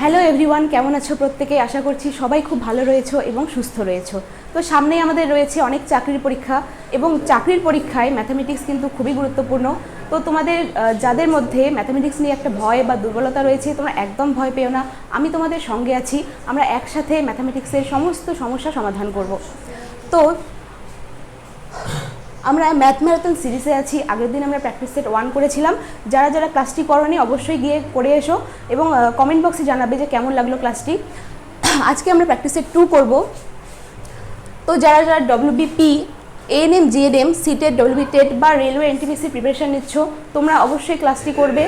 Hello everyone কেমন আছো প্রত্যেকে? আশা করছি সবাই খুব ভালো রয়েছো এবং সুস্থ রয়েছো। তো সামনেই আমাদের রয়েছে অনেক চাকরির পরীক্ষা এবং চাকরির পরীক্ষায় ম্যাথামেটিক্স কিন্তু খুবই গুরুত্বপূর্ণ। তো তোমাদের যাদের মধ্যে ম্যাথামেটিক্স নিয়ে একটা ভয় বা দুর্বলতা রয়েছে, তোমরা একদম ভয় পেও না। আমি তোমাদের সঙ্গে আছি। আমরা একসাথে ম্যাথামেটিক্সের সমস্ত সমস্যা সমাধান করব। তো আমরা ম্যাথ ম্যারাথন সিরিজে আছি। আগের দিন আমরা প্র্যাকটিস সেট ওয়ান করেছিলাম। যারা যারা ক্লাসটি করনি, অবশ্যই গিয়ে করে এসো এবং কমেন্ট বক্সে জানাবে যে কেমন লাগল ক্লাসটি আজকে আমরা প্র্যাকটিস সেট টু করব। তো যারা যারা WBP ANM GNM CTET WB TET বা রেলওয়ে এনটিপিসি প্রিপারেশান নিচ্ছ, তোমরা অবশ্যই ক্লাসটি করবে।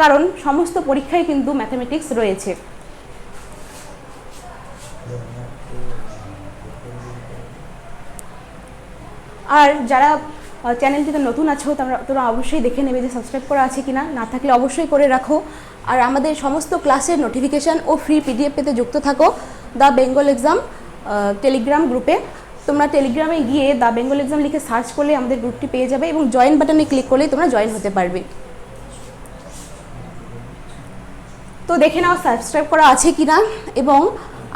কারণ সমস্ত পরীক্ষায় কিন্তু ম্যাথামেটিক্স রয়েছে। আর যারা চ্যানেলটিতে নতুন আছো, তোমরা তোমরা অবশ্যই দেখে নেবে যে সাবস্ক্রাইব করা আছে কিনা। না থাকলে অবশ্যই করে রাখো। আর আমাদের সমস্ত ক্লাসের নোটিফিকেশান ও ফ্রি পিডিএফ পেতে যুক্ত থাকো দ্য বেঙ্গল এক্সাম টেলিগ্রাম গ্রুপে তোমরা টেলিগ্রামে গিয়ে দ্য বেঙ্গল এক্সাম লিখে সার্চ করলে আমাদের গ্রুপটি পেয়ে যাবে এবং জয়েন বাটনে ক্লিক করলেই তোমরা জয়েন হতে পারবে। তো দেখে নাও সাবস্ক্রাইব করা আছে কি না এবং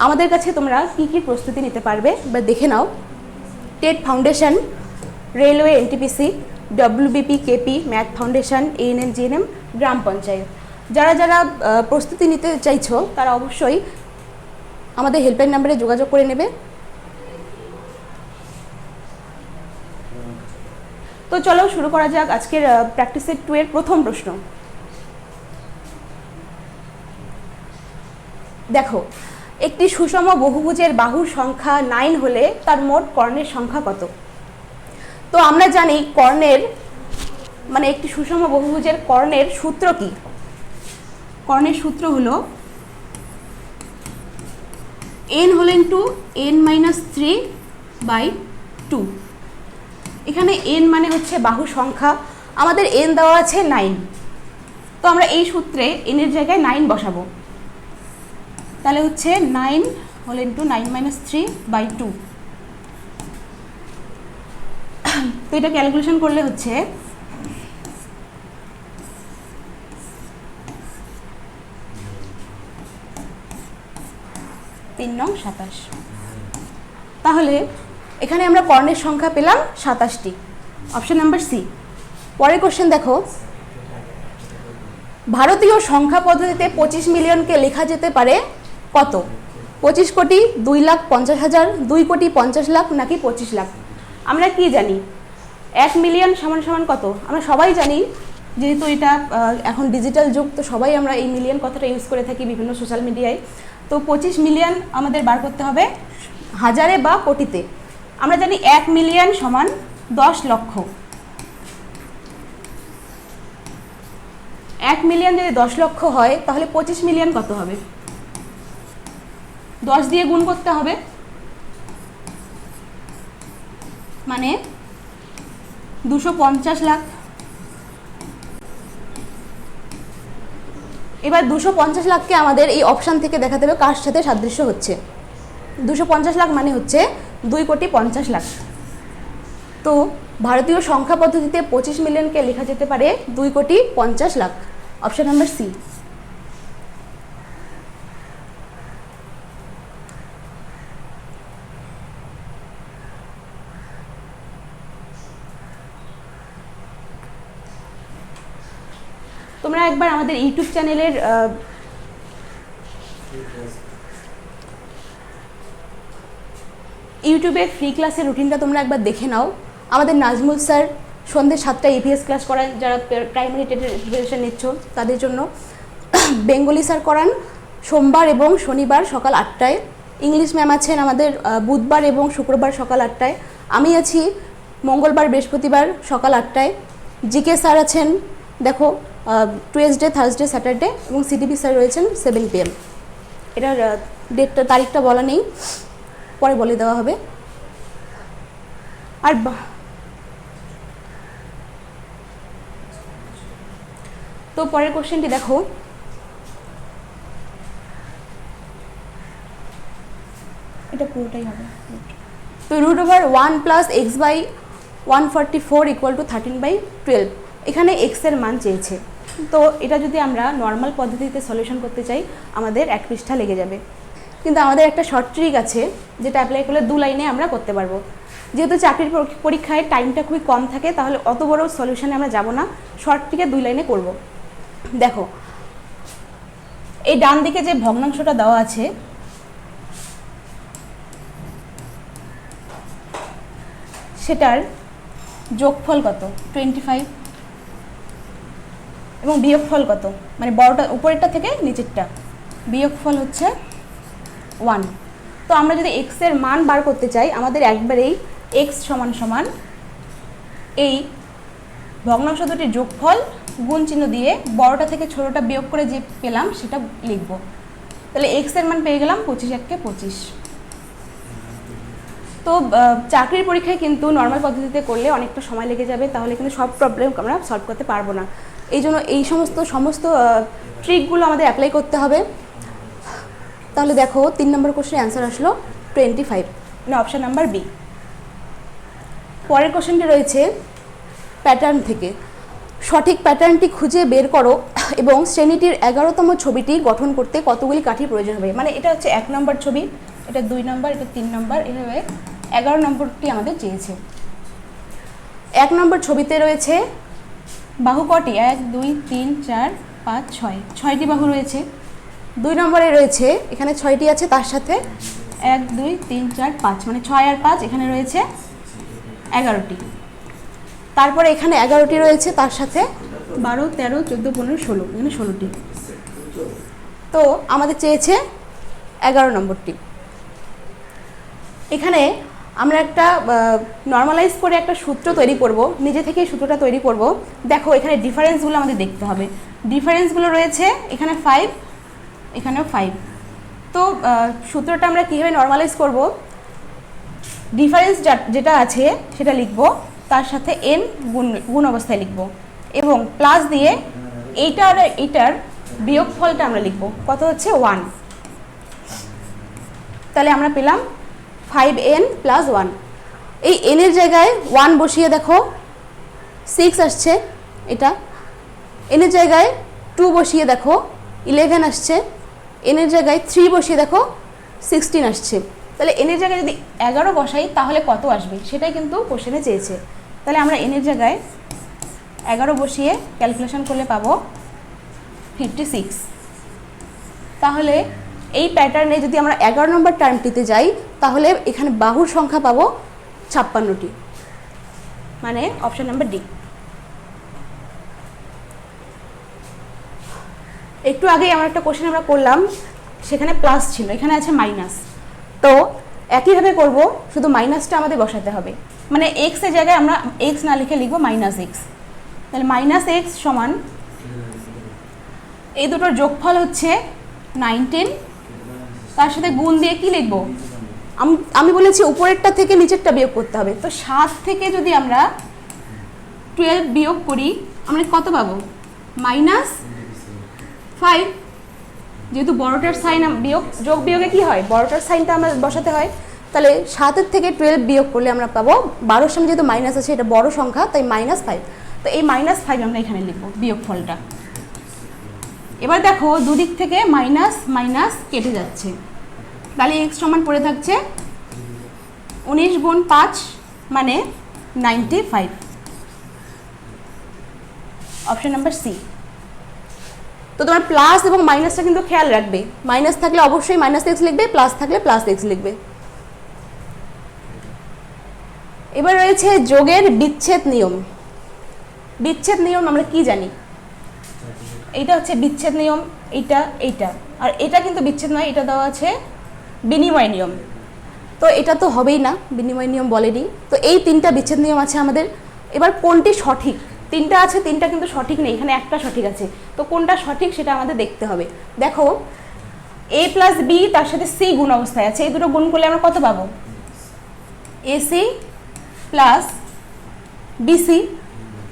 আমাদের কাছে তোমরা কী কী প্রস্তুতি নিতে পারবে, বা দেখে নাও। TET foundation railway NTPC, WBP, KP math foundation ANM GNM, গ্রাম পঞ্চায়েত। যারা যারা প্রস্তুতি নিতে চাইছো, তারা অবশ্যই আমাদের হেল্পলাইন নাম্বারে যোগাযোগ করে নেবে। তো চলো শুরু করা যাক আজকের প্র্যাকটিসের টু এর প্রথম প্রশ্ন। দেখো, একটি সুষম বহুভুজের বাহুর সংখ্যা নাইন হলে তার মোট কর্ণের সংখ্যা কত? তো আমরা জানি কর্ণের মানে একটি সুষম বহুভুজের কর্ণের সূত্র কি? কর্ণের সূত্র হলো এন হল into N minus three by two এখানে এন মানে হচ্ছে বাহু সংখ্যা, আমাদের এন দেওয়া আছে নাইন তো আমরা এই সূত্রে এনের জায়গায় নাইন বসাবো। তাহলে হচ্ছে নাইন হল into nine minus three by two তো এটা ক্যালকুলেশন করলে হচ্ছে তিন নং সাতাশ। তাহলে এখানে আমরা কর্ণের সংখ্যা পেলাম সাতাশটি। অপশন নাম্বার সি পরের কোশ্চেন দেখো। ভারতীয় সংখ্যা পদ্ধতিতে পঁচিশ মিলিয়নকে লেখা যেতে পারে কত? পঁচিশ কোটি দুই লাখ পঞ্চাশ হাজার, দুই কোটি পঞ্চাশ লাখ নাকি পঁচিশ লাখ? আমরা কি জানি? এক মিলিয়ন সমান সমান কত? আমরা সবাই জানি, যেহেতু এটা এখন ডিজিটাল যুগ, তো সবাই আমরা এই মিলিয়ন কথাটা ইউজ করে থাকি বিভিন্ন সোশ্যাল মিডিয়ায় তো পঁচিশ মিলিয়ন আমাদের বার করতে হবে হাজারে বা কোটিতে। আমরা জানি এক মিলিয়ন সমান দশ লক্ষ। এক মিলিয়ন যদি দশ লক্ষ হয়, তাহলে পঁচিশ মিলিয়ন কত হবে? দশ দিয়ে গুণ করতে হবে। মানে দুশো পঞ্চাশ লাখ। এবার দুশো পঞ্চাশ লাখকে আমাদের এই অপশান থেকে দেখাতে হবে কার সাথে সাদৃশ্য হচ্ছে। দুশো পঞ্চাশ লাখ মানে হচ্ছে দুই কোটি পঞ্চাশ লাখ। তো ভারতীয় সংখ্যা পদ্ধতিতে পঁচিশ মিলিয়নকে লেখা যেতে পারে দুই কোটি পঞ্চাশ লাখ। অপশন নাম্বার সি তোমরা একবার আমাদের ইউটিউব চ্যানেলের আহ, ইউটিউবে ফ্রি ক্লাসের রুটিনটা তোমরা একবার দেখে নাও। আমাদের নাজমুল স্যার সন্ধ্যে সাতটায় ইভিএস ক্লাস করান যারা প্রাইমারি প্রিপারেশন নিচ্ছ তাদের জন্য। বেঙ্গলি স্যার করান সোমবার এবং শনিবার সকাল আটটায়। ইংলিশ ম্যাম আছেন আমাদের বুধবার এবং শুক্রবার সকাল আটটায়। আমি আছি মঙ্গলবার বৃহস্পতিবার সকাল আটটায়। জিকে স্যার আছেন দেখো টুয়েসডে থার্সডে স্যাটারডে এবং সিডিপি স্যার রয়েছেন সেভেন পিএম এটার ডেটটা তারিখটা বলা নেই, পরে বলে দেওয়া হবে। আর তো পরের কোশ্চেনটি দেখো। এটা পুরোটাই হবে। তো root over one plus X by one forty four equal to thirteen by twelve এখানে এক্সের মান চেয়েছে। তো এটা যদি আমরা নর্মাল পদ্ধতিতে সলিউশন করতে চাই, আমাদের এক পৃষ্ঠা লেগে যাবে। কিন্তু আমাদের একটা শর্ট ট্রিক আছে, যেটা অ্যাপ্লাই করলে দু লাইনে আমরা করতে পারব। যেহেতু চাকরির পরীক্ষায় টাইমটা খুবই কম থাকে, তাহলে অত বড় সলিউশনে আমরা যাব না। শর্ট ট্রিকে দুই লাইনে করব। দেখো, এই ডান দিকে যে ভগ্নাংশটা দেওয়া আছে, সেটার যোগফল কত? টোয়েন্টি ফাইভ এবং বিয়োগফল কত? মানে বড়টা, উপরেরটা থেকে নিচেরটা। বিয়োগফল হচ্ছে ওয়ান তো আমরা যদি এক্সের মান বার করতে চাই, আমাদের একবারেই এক্স সমান সমান এই ভগ্নাংশ দুটির যোগফল গুণ চিহ্ন দিয়ে বড়টা থেকে ছোটটা বিয়োগ করে যে পেলাম, সেটা লিখব। তাহলে এক্সের মান পেয়ে গেলাম পঁচিশ এককে পঁচিশ। তো চাকরির পরীক্ষায় কিন্তু নর্মাল পদ্ধতিতে করলে অনেকটা সময় লেগে যাবে, তাহলে কিন্তু সব প্রবলেম আমরা সলভ করতে পারব না। এই জন্য এই সমস্ত সমস্ত ট্রিকগুলো আমাদের অ্যাপ্লাই করতে হবে। তাহলে দেখো, তিন নম্বর কোশ্চেন অ্যান্সার আসলো টোয়েন্টি ফাইভ মানে অপশান নাম্বার বি পরের কোশ্চেনটি রয়েছে প্যাটার্ন থেকে। সঠিক প্যাটার্নটি খুঁজে বের করো এবং শ্রেণীটির এগারোতম ছবিটি গঠন করতে কতগুলি কাঠির প্রয়োজন হবে? মানে এটা হচ্ছে এক নম্বর ছবি, এটা দুই নম্বর, এটা তিন নম্বর, এভাবে এগারো নম্বরটি আমাদের চেয়েছে। এক নম্বর ছবিতে রয়েছে বাহু কটি? এক, দুই, তিন, চার, পাঁচ, ছয়। ছয়টি বাহু রয়েছে। দুই নম্বরে রয়েছে, এখানে ছয়টি আছে তার সাথে। এক, দুই, তিন, চার, পাঁচ। মানে ছয় আর পাঁচ এখানে রয়েছে এগারোটি। তারপরে এখানে এগারোটি রয়েছে তার সাথে বারো, তেরো, চোদ্দ, পনেরো, ষোলো। এখানে ষোলোটি। তো আমাদের চেয়েছে এগারো নম্বরটি। এখানে আমরা একটা নর্মালাইজ করে একটা সূত্র তৈরি করব, নিজে থেকেই সূত্রটা তৈরি করব। দেখো, এখানে ডিফারেন্সগুলো আমাদের দেখতে হবে। ডিফারেন্সগুলো রয়েছে, এখানে ফাইভ এখানেও ফাইভ তো সূত্রটা আমরা কীভাবে নর্মালাইজ করব? ডিফারেন্স যেটা আছে, সেটা লিখব, তার সাথে এন গুণ গুণ অবস্থায় লিখব। এবং প্লাস দিয়ে এইটা এইটার এইটার বিয়োগফলটা আমরা লিখব। কত হচ্ছে? ওয়ান তাহলে আমরা পেলাম ফাইভ এন প্লাস ওয়ান এই এনের জায়গায় ওয়ান বসিয়ে দেখো সিক্স আসছে, এটা। এনের জায়গায় টু বসিয়ে দেখো ইলেভেন আসছে। এনের জায়গায় থ্রি বসিয়ে দেখো সিক্সটিন আসছে। তাহলে এনের জায়গায় যদি এগারো বসাই, তাহলে কত আসবে? সেটাই কিন্তু কোশ্চেনে চেয়েছে। তাহলে আমরা এনের জায়গায় এগারো বসিয়ে ক্যালকুলেশন করলে পাবো ফিফটি সিক্স তাহলে এই প্যাটার্নে যদি আমরা এগারো নম্বর টার্মটিতে যাই, তাহলে এখানে বাহুর সংখ্যা পাবো ছাপ্পান্নটি। মানে অপশান নাম্বার ডি একটু আগেই আমার একটা কোশ্চেন আমরা করলাম, সেখানে প্লাস ছিল, এখানে আছে মাইনাস তো একইভাবে করব, শুধু মাইনাসটা আমাদের বসাতে হবে। মানে এক্সের জায়গায় আমরা এক্স না লিখে লিখব মাইনাস এক্স তাহলে মাইনাস এক্স সমান, এই দুটোর যোগফল হচ্ছে নাইনটিন তার সাথে গুণ দিয়ে কি লিখব? আমি আমি বলেছি উপরেরটা থেকে নিচেরটা বিয়োগ করতে হবে। তো সাত থেকে যদি আমরা টুয়েলভ বিয়োগ করি আমরা কত পাবো? মাইনাস ফাইভ যেহেতু বড়টার সাইন বিয়োগ যোগ বিয়োগে কি হয়? বড়টার সাইনটা আমরা বসাতে হয়। তাহলে সাতের থেকে টুয়েলভ বিয়োগ করলে আমরা পাবো বারোর সঙ্গে যেহেতু মাইনাস আছে এটা বড় সংখ্যা তাই মাইনাস ফাইভ তো এই মাইনাস ফাইভ আমরা এখানে লিখব বিয়োগ ফলটা। এবার দেখো দুদিক থেকে মাইনাস মাইনাস কেটে যাচ্ছে। তাহলে এক্স সমান পড়ে থাকছে উনিশ গুণ পাঁচ মানে ninety five option number C তো তোমার প্লাস এবং মাইনাসটা কিন্তু খেয়াল রাখবে। মাইনাস থাকলে অবশ্যই মাইনাস এক্স লিখবে প্লাস থাকলে প্লাস এক্স লিখবে। এবার রয়েছে যোগের বিচ্ছেদ নিয়ম। বিচ্ছেদ নিয়ম আমরা কি জানি? এইটা হচ্ছে বিচ্ছেদ নিয়ম, এইটা এইটা। আর এটা কিন্তু বিচ্ছেদ নয়, এটা দেওয়া আছে বিনিময় নিয়ম। তো এটা তো হবেই না, বিনিময় নিয়ম বলেনি। তো এই তিনটা বিচ্ছেদ নিয়ম আছে আমাদের। এবার কোনটি সঠিক? তিনটা আছে, তিনটা কিন্তু সঠিক নেই, এখানে একটা সঠিক আছে। তো কোনটা সঠিক সেটা আমাদের দেখতে হবে। দেখো এ প্লাস বি তার সাথে সি গুণ অবস্থায় আছে। এই দুটো গুণ করলে আমরা কত পাবো? এসি প্লাস বিসি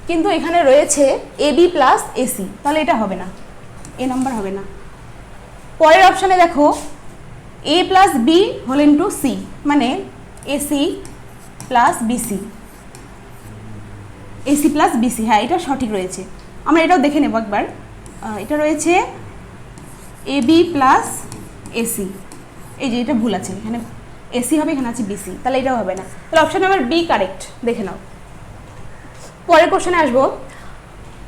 কিন্তু এখানে রয়েছে এ বি প্লাস এসি তাহলে এটা হবে না। এ নাম্বার হবে না। পরের অপশানে দেখো A plus B whole into C মানে AC plus BC AC plus BC হ্যাঁ এটা সঠিক রয়েছে। আমরা এটাও দেখে নেব একবার। এটা রয়েছে এ বি প্লাস এসি এই যে, এটা ভুল আছে, এখানে এসি হবে, এখানে আছে বিসি তাহলে এটাও হবে না। তাহলে অপশন নাম্বার বি কারেক্ট দেখে নাও। পরের কোশ্চেনে আসব।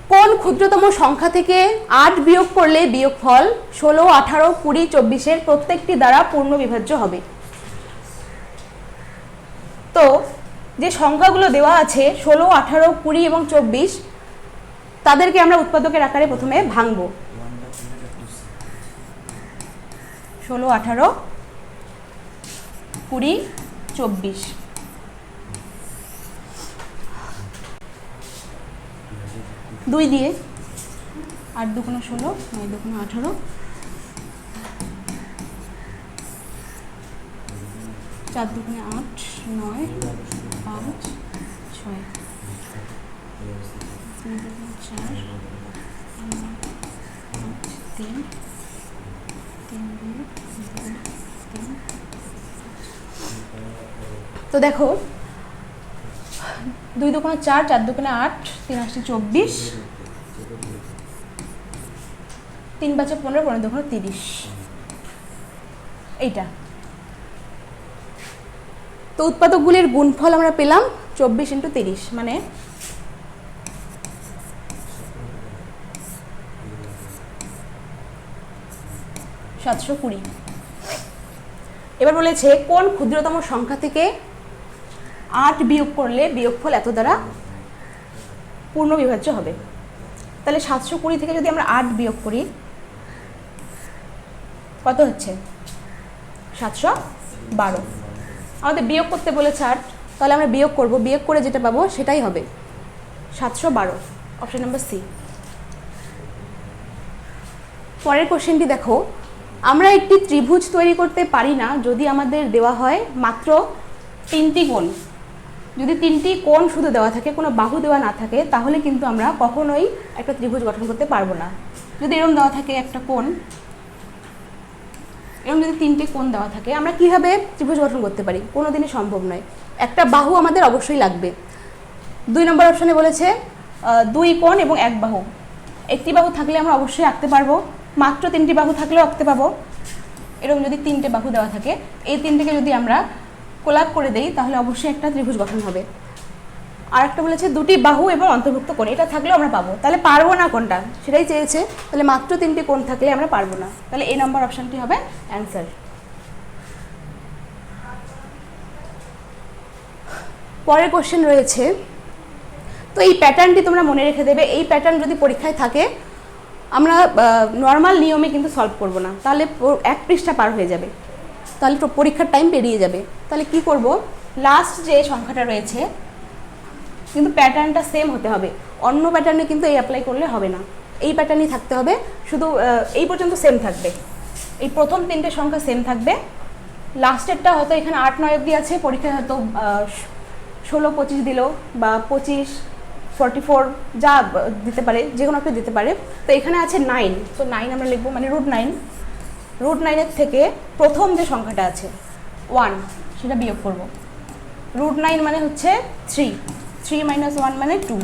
কোন ক্ষুদ্রতম সংখ্যা থেকে আট বিয়োগ করলে বিয়োগফল ষোলো, আঠারো, কুড়ি, চব্বিশের প্রত্যেকটি দ্বারা পূর্ণ বিভাজ্য হবে। তো, যে সংখ্যাগুলো দেওয়া আছে, ষোলো, আঠারো, কুড়ি এবং চব্বিশ, তাদেরকে আমরা উৎপাদকের আকারে প্রথমে ভাঙবো। ষোলো, আঠারো, কুড়ি, চব্বিশ। দুই দিয়ে। আট দুগুণো ষোলো, নয় দুগুণো আঠারো। চার দুগুণে আট, নয়, পাঁচ, ছয়। তিন চার, তিন তিন তিন। তো দেখো দুই দোকানে চার চার দোকানে আট, তিন আসছে চব্বিশ। তিন পাঁচে পনেরো পনেরো দোকানে তিরিশ। এইটা। তো উৎপাদকগুলির গুণফল আমরা পেলাম চব্বিশ ইন্টু তিরিশ মানে সাতশো কুড়ি। এবার বলেছে কোন ক্ষুদ্রতম সংখ্যা থেকে আট বিয়োগ করলে বিয়োগফল এত দ্বারা পূর্ণ বিভাজ্য হবে। তাহলে সাতশো কুড়ি থেকে যদি আমরা আট বিয়োগ করি, কত হচ্ছে? সাতশো বারো। আমাদের বিয়োগ করতে বলেছে আট, তাহলে আমরা বিয়োগ করব। বিয়োগ করে যেটা পাবো সেটাই হবে সাতশো বারো অপশান নাম্বার সি পরের কোশ্চেনটি দেখো, আমরা একটি ত্রিভুজ তৈরি করতে পারি না যদি আমাদের দেওয়া হয় মাত্র তিনটি কোণ যদি তিনটি কোণ শুধু দেওয়া থাকে, কোনো বাহু দেওয়া না থাকে, তাহলে কিন্তু আমরা কখনোই একটা ত্রিভুজ গঠন করতে পারব না। যদি এরকম দেওয়া থাকে একটা কোণ এরকম যদি তিনটে কোণ দেওয়া থাকে, আমরা কীভাবে ত্রিভুজ গঠন করতে পারি? কোনো দিনই সম্ভব নয়। একটা বাহু আমাদের অবশ্যই লাগবে। দুই নম্বর অপশানে বলেছে দুই কোণ এবং এক বাহু। একটি বাহু থাকলে আমরা অবশ্যই আঁকতে পারব। মাত্র তিনটি বাহু থাকলেও আঁকতে পাবো এরকম যদি তিনটে বাহু দেওয়া থাকে, এই তিনটেকে যদি আমরা কোলাপ করে দেই, তাহলে অবশ্যই একটা ত্রিভুজ গঠন হবে। আর একটা বলেছে, দুটি বাহু এবং অন্তর্ভুক্ত কোণ, এটা থাকলেও আমরা পাবো। তাহলে পারব না কোনটা সেটাই চেয়েছে। তাহলে মাত্র তিনটি কোণ থাকলে আমরা পারব না। তাহলে এই নম্বর অপশানটি হবে অ্যান্সার পরের কোশ্চেন রয়েছে, তো এই প্যাটার্নটি তোমরা মনে রেখে দেবে, এই প্যাটার্ন যদি পরীক্ষায় থাকে, আমরা নর্মাল নিয়মে কিন্তু সলভ করব না। তাহলে এক পৃষ্ঠা পার হয়ে যাবে। তাহলে পরীক্ষার টাইম পেরিয়ে যাবে। তাহলে কি করব? লাস্ট যে সংখ্যাটা রয়েছে, কিন্তু প্যাটার্নটা সেম হতে হবে। অন্য প্যাটার্নে কিন্তু এই অ্যাপ্লাই করলে হবে না। এই প্যাটার্নই থাকতে হবে। শুধু এই পর্যন্ত সেম থাকবে। এই প্রথম তিনটে সংখ্যা সেম থাকবে। লাস্টেরটা হয়তো এখানে আট নয় অব্দি আছে। পরীক্ষায় হয়তো ষোলো, পঁচিশ দিল বা পঁচিশ ফর্টি ফোর যা দিতে পারে যে কোনো একটা দিতে পারে। তো এখানে আছে নাইন তো নাইন আমরা লিখব মানে রুট নাইন রুট নাইনের থেকে প্রথম যে সংখ্যাটা আছে ওয়ান সেটা বিয়োগ করব। রুট নাইন মানে হচ্ছে থ্রি থ্রি মাইনাস ওয়ান মানে টু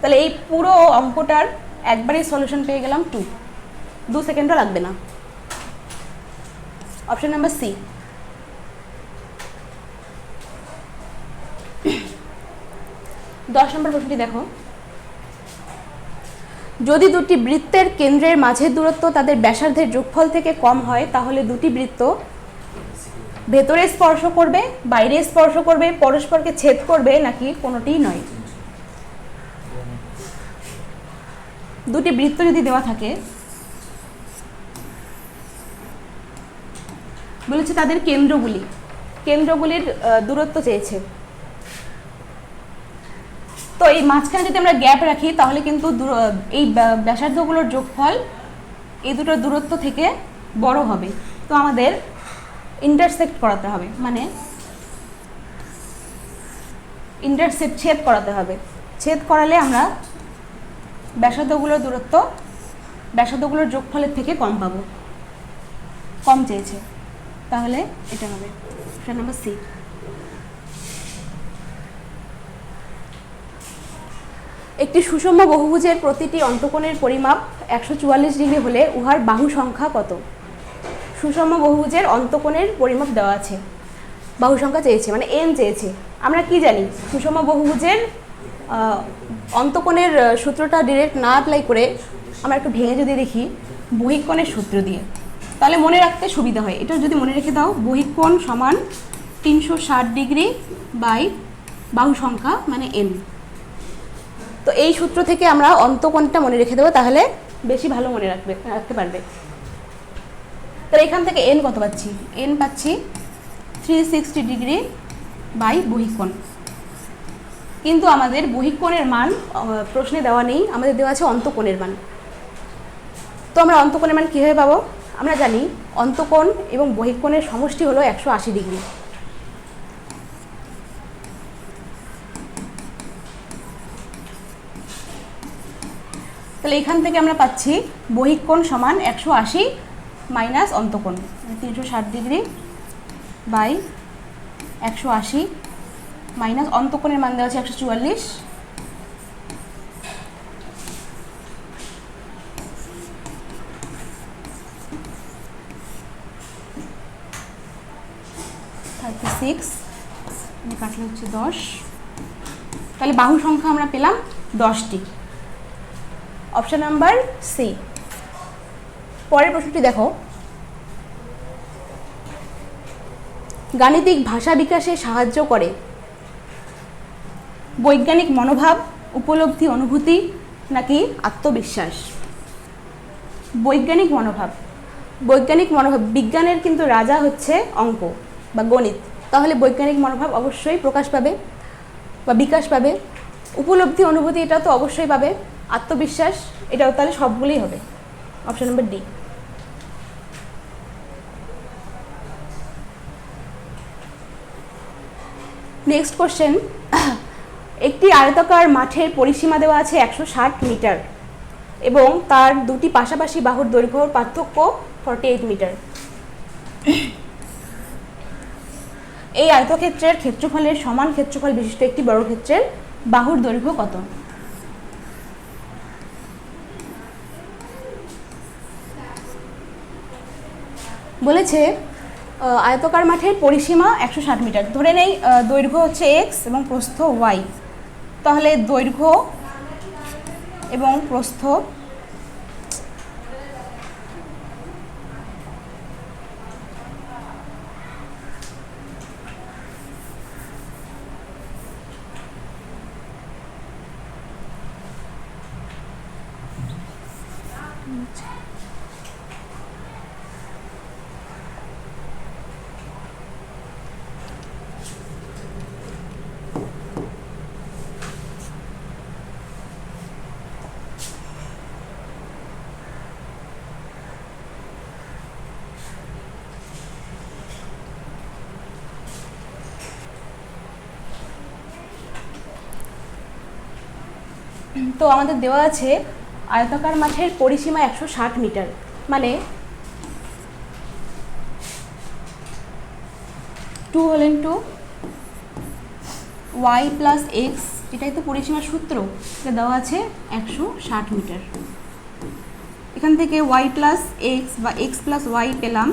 তাহলে এই পুরো অঙ্কটার একবারেই সলিউশন পেয়ে গেলাম টু দু সেকেন্ডও লাগবে না। অপশন নাম্বার সি দশ নম্বর প্রশ্নটি দেখো। যদি দুটি বৃত্তের কেন্দ্রের মাঝের দূরত্ব তাদের ব্যাসার্ধের যোগফল থেকে কম হয়, তাহলে দুটি বৃত্ত ভেতরে স্পর্শ করবে, বাইরে স্পর্শ করবে, পরস্পরকে ছেদ করবে নাকি কোনোটিই নয়। দুটি বৃত্ত যদি দেওয়া থাকে, বলেছে তাদের কেন্দ্রগুলি, কেন্দ্রগুলির দূরত্ব চেয়েছে। এই মাঝখানে যদি আমরা গ্যাপ রাখি, তাহলে কিন্তু এই ব্যা- ব্যাসার্ধগুলোর যোগফল এই দুটোর দূরত্ব থেকে বড় হবে। তো আমাদের ইন্টারসেক্ট করাতে হবে মানে ইন্টারসেক্ট ছেদ করাতে হবে। ছেদ করালে আমরা ব্যাসার্ধগুলোর দূরত্ব, ব্যাসার্ধগুলোর যোগফলের থেকে কম পাবো। কম চেয়েছে। তাহলে এটা হবে। অপশন নাম্বার সি একটি সুষম বহুভুজের প্রতিটি অন্তকোণের পরিমাপ একশো চুয়াল্লিশ ডিগ্রি হলে উহার বাহু সংখ্যা কত? সুষম বহুভুজের অন্তকোণের পরিমাপ দেওয়া আছে। বাহু সংখ্যা চেয়েছে মানে এন চেয়েছে। আমরা কি জানি? সুষম বহুভুজের অন্তকোণের সূত্রটা ডিরেক্ট না অ্যাপ্লাই করে আমরা একটু ভেঙে যদি দেখি, বহিকোণের সূত্র দিয়ে। তাহলে মনে রাখতে সুবিধা হয়। এটা যদি মনে রেখে দাও, বহিকোণ সমান তিনশো ষাট ডিগ্রি বাই বাহু সংখ্যা মানে এন তো এই সূত্র থেকে আমরা অন্তকোণটা মনে রেখে দেবো, তাহলে বেশি ভালো মনে রাখবে, রাখতে পারবে। তাহলে এখান থেকে এন কত পাচ্ছি? এন পাচ্ছি থ্রি সিক্সটি ডিগ্রি বাই বহিকোণ। কিন্তু আমাদের বহিকোণের মান প্রশ্নে দেওয়া নেই, আমাদের দেওয়া আছে অন্তকোণের মান। তো আমরা অন্তকোণের মান কীভাবে পাবো? আমরা জানি অন্তকোণ এবং বহিকোণের সমষ্টি হলো একশো আশি ডিগ্রি তাহলে এখান থেকে আমরা পাচ্ছি বহিকোণ সমান একশো আশি মাইনাস অন্তকোণ তিনশো ষাট ডিগ্রি বাই একশো আশি মাইনাস অন্তকোণের মান দেওয়া আছে একশো চুয়াল্লিশ। থার্টি সিক্স কাটলে হচ্ছে দশ। তাহলে বাহু সংখ্যা আমরা পেলাম দশটি। অপশন নাম্বার সি পরের প্রশ্নটি দেখো। গাণিতিক ভাষা বিকাশে সাহায্য করে। বৈজ্ঞানিক মনোভাব, উপলব্ধি, অনুভূতি নাকি আত্মবিশ্বাস? বৈজ্ঞানিক মনোভাব। বৈজ্ঞানিক মনোভাব, বিজ্ঞানের কিন্তু রাজা হচ্ছে অঙ্ক বা গণিত। তাহলে বৈজ্ঞানিক মনোভাব অবশ্যই প্রকাশ পাবে বা বিকাশ পাবে। উপলব্ধি, অনুভূতি এটা তো অবশ্যই পাবে। আত্মবিশ্বাস, এটাও তাহলে সবগুলোই হবে। Option number D next question একটি আয়তাকার মাঠের পরিসীমা দেওয়া আছে একশো ষাট মিটার এবং তার দুটি পাশাপাশি বাহুর দৈর্ঘ্যর পার্থক্য ফর্টি এইট মিটার। এই আয়তক্ষেত্রের ক্ষেত্রফলের সমান ক্ষেত্রফল বিশিষ্ট একটি বর্গক্ষেত্রের বাহুর দৈর্ঘ্য কত? বলেছে আয়তকার মাঠের পরিসীমা একশো ষাট মিটার। ধরে নেই দৈর্ঘ্য হচ্ছে এক্স এবং প্রস্থ ওয়াই তাহলে দৈর্ঘ্য এবং প্রস্থ আমাদের দেওয়া আছে আয়তাকার মাঠের পরিসীমা একশো ষাট মিটার। মানে টু হলেন টু ওয়াই প্লাস এক্স এটাই তো পরিসীমার সূত্র। এটা দেওয়া আছে একশো ষাট মিটার। এখান থেকে ওয়াই প্লাস এক্স বা এক্স প্লাস ওয়াই পেলাম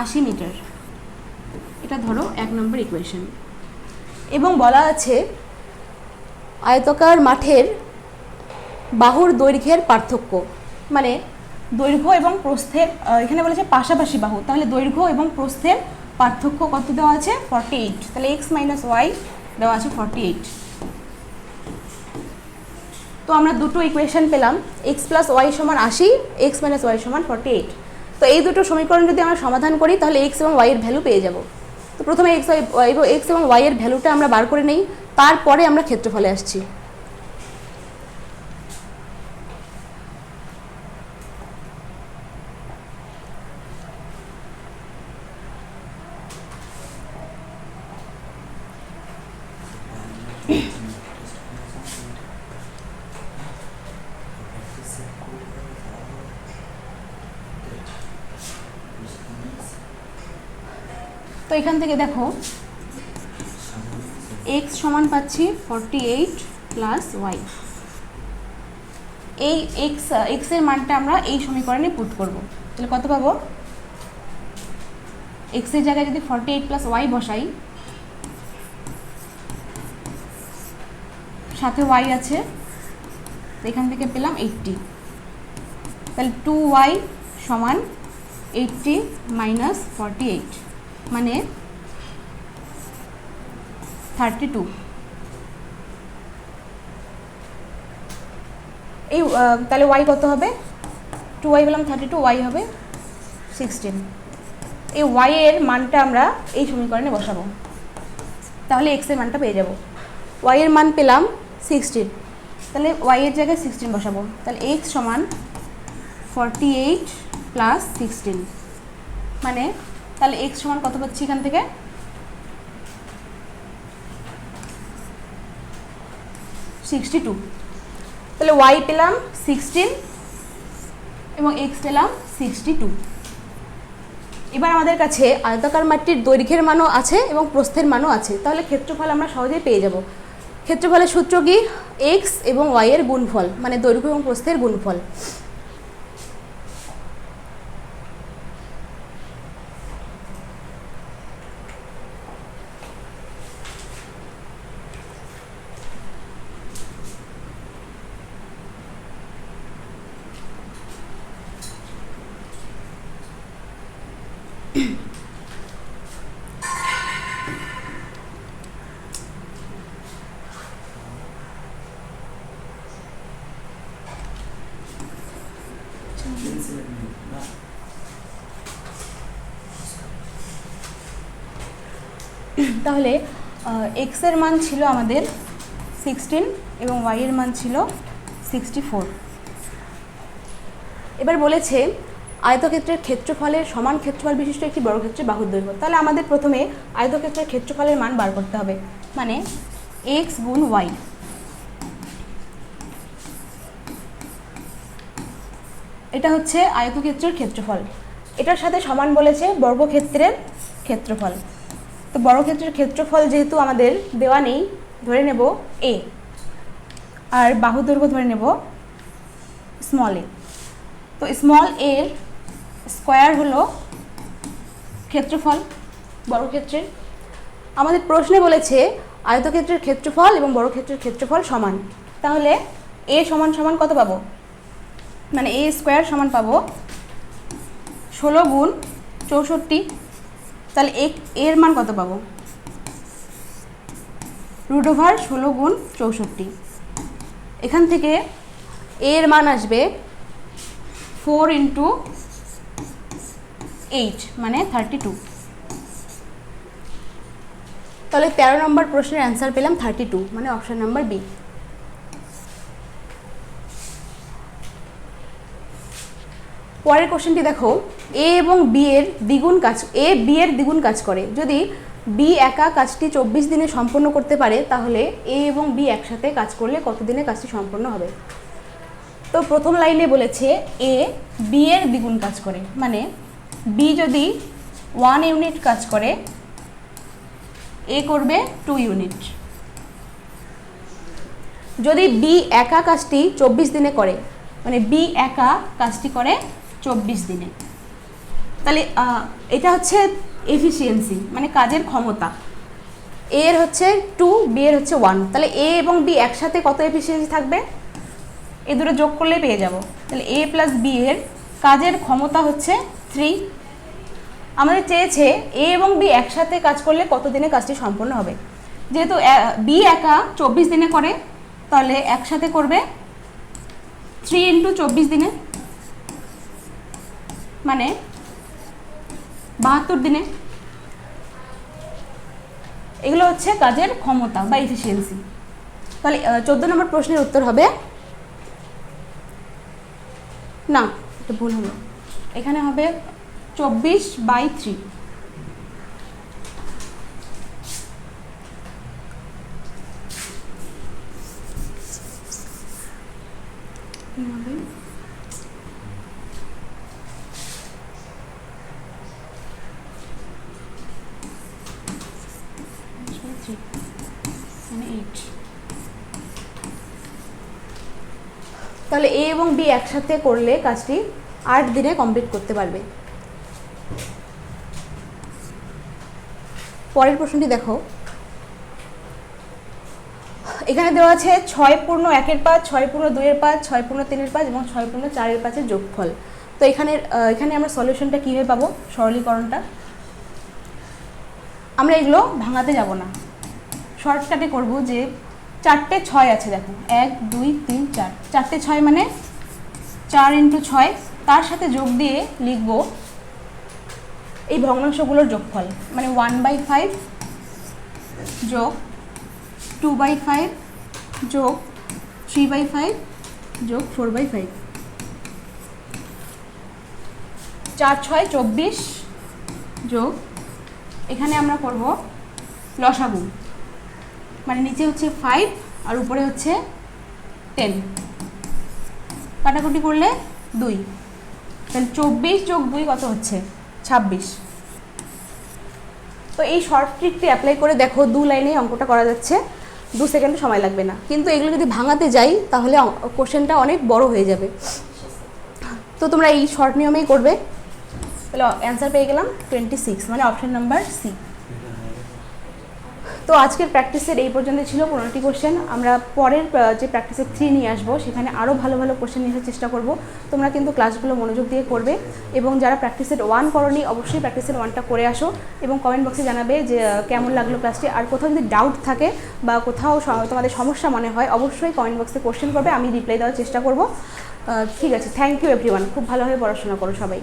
আশি মিটার। এটা ধরো এক নম্বর ইকুয়েশন এবং বলা আছে আয়তকার মাঠের বাহুর দৈর্ঘ্যের পার্থক্য। মানে দৈর্ঘ্য এবং প্রস্থের এখানে বলেছে পাশাপাশি বাহু। তাহলে দৈর্ঘ্য এবং প্রস্থের পার্থক্য কত দেওয়া আছে? ফর্টি এইট তাহলে এক্স মাইনাস ওয়াই দেওয়া আছে ফর্টি এইট তো আমরা দুটো ইকুয়েশন পেলাম। এক্স প্লাস ওয়াই সমান আশি এক্স মাইনাস ওয়াই সমান ফর্টি এইট তো এই দুটো সমীকরণ যদি আমরা সমাধান করি, তাহলে এক্স এবং ওয়াইয়ের ভ্যালু পেয়ে যাব। তো প্রথমে এক্স ওয়াই এক্স এবং ওয়াইয়ের ভ্যালুটা আমরা বার করে নেই। তারপরে আমরা ক্ষেত্রফলে আসছি। তো এখান থেকে দেখো এক্স সমান পাচ্ছি ফর্টি এইট প্লাস ওয়াই এই এক্স এক্সের মানটা আমরা এই সমীকরণে পুট করব। তাহলে কত পাবো? এক্সের জায়গায় যদি ফর্টি এইট প্লাস ওয়াই বসাই, সাথে ওয়াই আছে এখান থেকে পেলাম এইটটি তাহলে টু ওয়াই সমান এইটটি মাইনাস ফর্টি এইট মানে থার্টি টু এই তাহলে ওয়াই কত হবে? টু ওয়াই পেলাম থার্টি টু ওয়াই হবে সিক্সটিন এই ওয়াই এর মানটা আমরা এই সমীকরণে বসাবো। তাহলে এক্সের মানটা পেয়ে যাব। ওয়াই এর মান পেলাম সিক্সটিন তাহলে ওয়াই এর জায়গায় সিক্সটিন বসাবো। তাহলে এক্স সমান ফর্টি এইট প্লাস সিক্সটিন মানে তাহলে এক্স সমান কত পাচ্ছি এখান থেকে? সিক্সটি টু তাহলে ওয়াই পেলাম সিক্সটিন এবং এক্স পেলাম সিক্সটি টু এবার আমাদের কাছে আয়তাকার মাটির দৈর্ঘ্যের মানও আছে এবং প্রস্থের মানও আছে। তাহলে ক্ষেত্রফল আমরা সহজেই পেয়ে যাব। ক্ষেত্রফলের সূত্র কি? এক্স এবং ওয়াইয়ের গুণফল মানে দৈর্ঘ্য এবং প্রস্থের গুণফল। তাহলে এক্সের মান ছিল আমাদের সিক্সটিন এবং ওয়াই এর মান ছিল সিক্সটি ফোর এবার বলেছে, আয়তক্ষেত্রের ক্ষেত্রফলের সমান ক্ষেত্রফল বিশিষ্ট একটি বর্গক্ষেত্রের বাহুর দৈর্ঘ্য। তাহলে আমাদের প্রথমে আয়তক্ষেত্রের ক্ষেত্রফলের মান বার করতে হবে। মানে এক্স গুণ ওয়াই এটা হচ্ছে আয়তক্ষেত্রের ক্ষেত্রফল। এটার সাথে সমান বলেছে বর্গক্ষেত্রের ক্ষেত্রফল। তো বর্গক্ষেত্রের ক্ষেত্রফল যেহেতু আমাদের দেওয়া নেই, ধরে নেব এ আর বাহু দৈর্ঘ্য ধরে নেব স্মল এ তো স্মল এর স্কোয়ার হলো ক্ষেত্রফল বর্গক্ষেত্রের আমাদের প্রশ্নে বলেছে আয়তক্ষেত্রের ক্ষেত্রফল এবং বর্গক্ষেত্রের ক্ষেত্রফল সমান। তাহলে এ সমান সমান কত পাবো? মানে এ স্কোয়ার সমান পাবো ষোলো গুণ চৌষট্টি। তাহলে এক এর মান কত পাবো? রুট ওভার ষোলো গুণ চৌষট্টি। এখান থেকে এর মান আসবে ফোর ইন্টু এইট মানে থার্টি টু তাহলে তেরো নম্বর প্রশ্নের অ্যান্সার পেলাম থার্টি টু মানে অপশান নাম্বার বি পরের কোশ্চেনটি দেখো এ এবং বি এর দ্বিগুণ কাজ এ বি এর দ্বিগুণ কাজ করে। যদি বি একা কাজটি চব্বিশ দিনে সম্পন্ন করতে পারে, তাহলে এ এবং বি একসাথে কাজ করলে কত দিনে কাজটি সম্পন্ন হবে? তো প্রথম লাইনে বলেছে এ বি এর দ্বিগুণ কাজ করে। মানে বি যদি ওয়ান ইউনিট কাজ করে এ করবে টু ইউনিট যদি বি একা কাজটি চব্বিশ দিনে করে মানে বি একা কাজটি করে চব্বিশ দিনে। তাহলে এটা হচ্ছে এফিসিয়েন্সি মানে কাজের ক্ষমতা। এর হচ্ছে টু বি এর হচ্ছে ওয়ান তাহলে এ এবং বি একসাথে কত এফিসিয়েন্সি থাকবে? এ দুটো যোগ করলে পেয়ে যাব। তাহলে এ প্লাস বি এর কাজের ক্ষমতা হচ্ছে থ্রি আমাদের চেয়েছে এ এবং বি একসাথে কাজ করলে কত দিনে কাজটি সম্পন্ন হবে? যেহেতু বি একা চব্বিশ দিনে করে, তাহলে একসাথে করবে থ্রি ইন্টু চব্বিশ দিনে। মানে বাহাত্তর দিনে। এগুলো হচ্ছে কাজের ক্ষমতা বা এফিসিয়েন্সি তাহলে চোদ্দ নম্বর প্রশ্নের উত্তর হবে, না, এটা ভুল হলো। এখানে হবে চব্বিশ বাই থ্রি বি একসাথে করলে কাজটি আট দিনে কমপ্লিট করতে পারবে। পরের প্রশ্নটি দেখো। এখানে দেওয়া আছে ছয় পূর্ণ একের পাঁচ, ছয় পূর্ণ দুইয়ের পাঁচ, ছয় পূর্ণ তিনের পাঁচ এবং ছয় পূর্ণ চারের পাঁচের যোগফল। তো এখানে এখানে আমরা সলিউশনটা কীভাবে পাবো? সরলীকরণটা। আমরা এগুলো ভাঙাতে যাব না। শর্টকাটে করব যে চারটে ছয় আছে দেখো। এক, দুই, তিন, চার। চারটে ছয় মানে চার ইন্টু ছয়, তার সাথে যোগ দিয়ে লিখব এই ভগ্নাংশগুলোর যোগফল। মানে ওয়ান বাই ফাইভ যোগ টু বাই ফাইভ যোগ থ্রি বাই ফাইভ যোগ ফোর বাই ফাইভ চার, ছয়, চব্বিশ যোগ, এখানে আমরা করব লসাগু। মানে নিচে হচ্ছে ফাইভ আর উপরে হচ্ছে টেন কাটাকুটি করলে দুই। তাহলে চব্বিশ যোগ দুই কত হচ্ছে? ছাব্বিশ। তো এই শর্ট ট্রিকটি অ্যাপ্লাই করে দেখো, দু লাইনে অঙ্কটা করা যাচ্ছে। দু সেকেন্ড সময় লাগবে না। কিন্তু এগুলো যদি ভাঙাতে যাই, তাহলে কোশ্চেনটা অনেক বড় হয়ে যাবে। তো তোমরা এই শর্ট নিয়মেই করবে। তাহলে অ্যান্সার পেয়ে গেলাম টোয়েন্টি সিক্স মানে অপশান নাম্বার সি তো আজকের প্র্যাকটিসের এই পর্যন্ত ছিল পনেরোটি কোশ্চেন আমরা পরের যে প্র্যাকটিসের থ্রি নিয়ে আসব, সেখানে আরও ভালো ভালো কোশ্চেন নিয়ে আসার চেষ্টা করব। তোমরা কিন্তু ক্লাসগুলো মনোযোগ দিয়ে করবে এবং যারা প্র্যাকটিসের ওয়ান করনি, অবশ্যই প্র্যাকটিসের ওয়ানটা করে আসো এবং কমেন্ট বক্সে জানাবে যে কেমন লাগল ক্লাসটি আর কোথাও যদি ডাউট থাকে বা কোথাও তোমাদের সমস্যা মনে হয়, অবশ্যই কমেন্ট বক্সে কোশ্চেন করবে, আমি রিপ্লাই দেওয়ার চেষ্টা করব। ঠিক আছে থ্যাংক ইউ এভরিওয়ান খুব ভালোভাবে পড়াশোনা করো সবাই।